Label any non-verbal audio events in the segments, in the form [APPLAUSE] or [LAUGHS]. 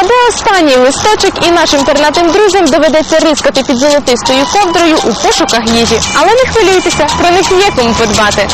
Складе останній листочок і нашим пернатим друзям доведеться рискати під золотистою ковдрою у пошуках їжі. Але не хвилюйтеся, про них є кому подбати.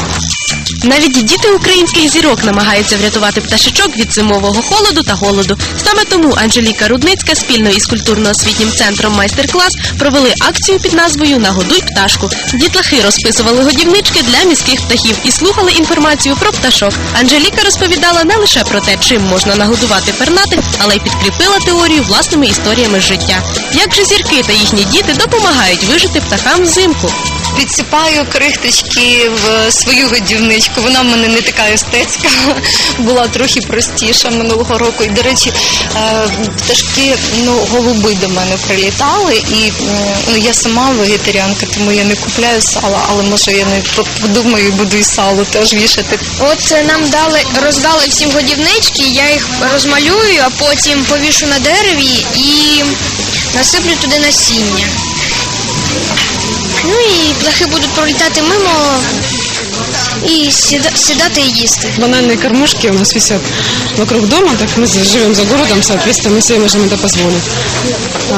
Навіть діти українських зірок намагаються врятувати пташечок від зимового холоду та голоду. Саме тому Анжеліка Рудницька спільно із культурно-освітнім центром майстер-клас провели акцію під назвою Нагодуй пташку. Дітлахи розписували годівнички для міських птахів і слухали інформацію про пташок. Анжеліка розповідала не лише про те, чим можна нагодувати пернатих, але й підкріпила теорію власними історіями життя. Як же зірки та їхні діти допомагають вижити птахам взимку? Підсипаю крихточки в свою годівничку. Вона в мене не така естетська, [LAUGHS] була трохи простіша минулого року. І, до речі, е, пташки, ну, голуби до мене прилітали, і ну, я сама вегетаріанка, тому я не купляю сала, але може я не подумаю, буду і сало теж вішати. От нам дали, роздали всім годівнички, я їх розмалюю, а потім повішу на дереві і насиплю туди насіння. Ну і птахи будуть пролітати мимо і сіда- сідати і їсти. Банальные кормушки у нас висят вокруг дома, так мы за- живем за городом, соответственно, мы себе можем это позволить. А,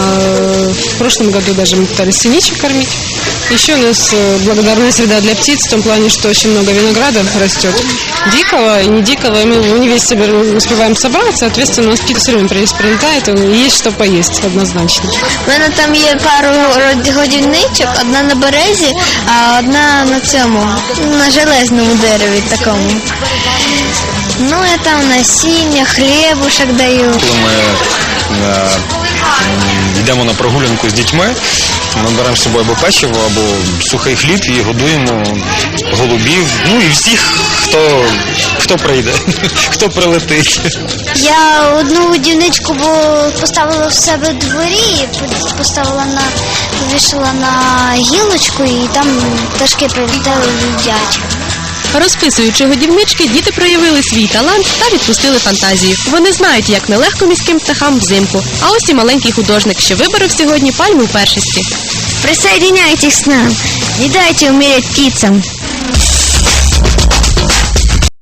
В прошлом году даже мы пытались синичек кормить. Еще у нас э, благодарная среда для птиц в том плане, что очень много винограда растет. Дикого и не дикого, и мы его не весь собираем, успеваем собрать, соответственно, у нас птицы все время при- прилетают, и есть что поесть однозначно. У мене там є пару род- годівничок, одна на березі, а одна на цьому, на железному дереві такому. Ну, я там насіння, хлібушек даю. Коли ми е, м, йдемо на прогулянку з дітьми, ми беремо з собою або печиво, або сухий хліб і годуємо голубів, ну і всіх, хто, хто прийде, [LAUGHS] хто прилетить. Я одну дівничку поставила в себе дворі, поставила на повішала на гілочку і там пташки прилітали і їдять. Розписуючи годівнички, діти проявили свій талант та відпустили фантазію. Вони знають, як нелегко міським птахам взимку. А ось і маленький художник, що виборов сьогодні пальму першості. Присоединяйтесь к нам, не дайте умереть птицам.